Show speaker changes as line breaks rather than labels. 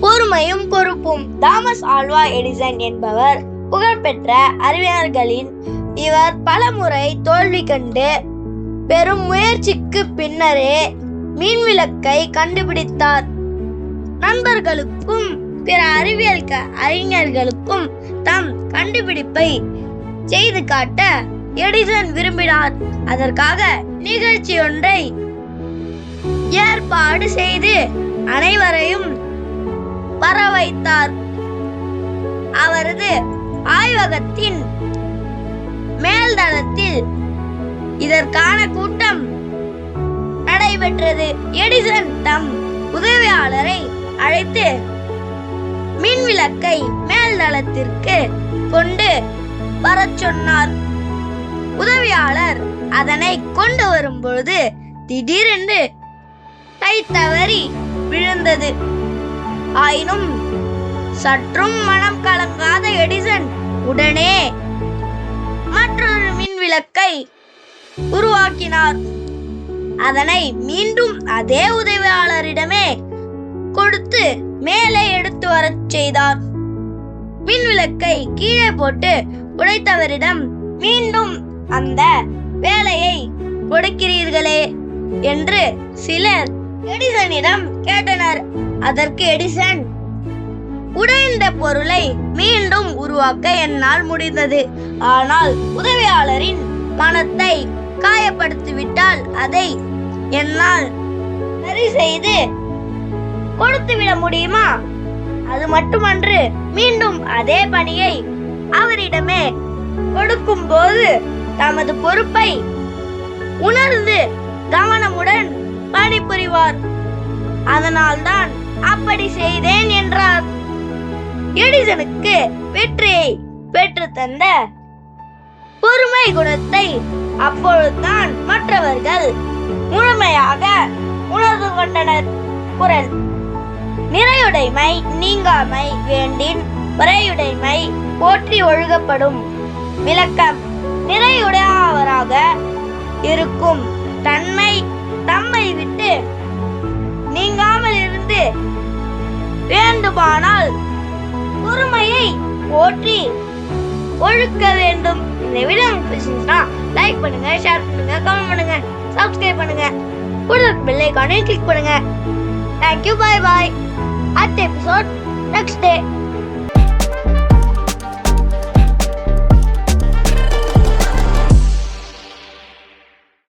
பொறுமையும் பொறுப்பும் Thomas Alva Edison என்பவர் புகழ்பெற்ற அறிவியர்களின் இவர் பலமுறை தோல்வி கண்டு பெரும் முயற்சிக்கு பின்னரே மின்விளக்கை கண்டுபிடித்தார். நண்பர்களுக்கும் பிற அறிவியல் க- அறிஞர்களுக்கும் தம் கண்டுபிடிப்பை செய்து காட்ட எடிசன் விரும்பினார். அதற்காக நிகழ்ச்சி ஒன்றை ஏற்பாடு செய்து அனைவரையும் வர வைத்தார் அவரது ஆய்வகத்தின் மேல்தளத்தில் இதற்கான கூட்டம் நடைபெற்றது. எடிசன் தம் உதவியாளரை அழைத்து மின்விளக்கை மேல்தளத்திற்கு கொண்டு வரச் சொன்னார். உதவியாளர் அதனை கொண்டு வரும் பொழுது திடீரென்று கை தவறி விழுந்தது. ஆயினும் சற்றும் மனம் கலங்காத எடிசன் உடனே மற்றொரு மின்விளக்கை உருவாக்கினார். அதனை மீண்டும் அதே உதவியாளரிடமே கொடுத்து மேலே எடுத்து வரச் செய்தார். மின்விளக்கை கீழே போட்டு உடைத்தவரிடம் மீண்டும் அந்த வேலையை கொடுக்கிறீர்களே என்று சிலர் எடிசனிடம் கேட்டனர். அதற்கு எடிசன் உடைந்த பொருளை மீண்டும் உருவாக்க என்னால் முடிந்தது. ஆனால் உதவியாளரின் மனத்தை காயப்படுத்திவிட்டால் அதை என்னால் சரி செய்து கொடுத்துவிட முடியுமா? அது மட்டுமன்று மீண்டும் அதே பணியை அவரிடமே கொடுக்கும் போது தமது பொறுப்பை உணர்ந்து கவனம் செய்வார். அதனால்தான் அப்படி செய்தேன் என்றார். எடிசனுக்கு வெற்றியை பெற்று தந்த பொறுமை குணத்தை அப்பொழுதுதான் மற்றவர்கள் முழுமையாக உணர்ந்து கொண்டனர். குரல் நிறையுடைமை நீங்காமை வேண்டின் விரையுடைமை போற்றி ஒழுகப்படும் விளக்கம் நிறையுடையவராக இருக்கும் தன்மை ஆனால் பொறுமையை போற்றி ஒழுக்க வேண்டும். இந்த வீடியோ உங்களுக்கு பிடிச்சிருந்துச்சுன்னா லைக் பண்ணுங்க ஷேர் பண்ணுங்க கமெண்ட் பண்ணுங்க சப்ஸ்கிரைப் பண்ணுங்க. கூட பெல் ஐகானையும் கிளிக் பண்ணுங்க. தேங்க்யூ பாய் பாய் அடுத்த எபிசோட் நெக்ஸ்ட் டே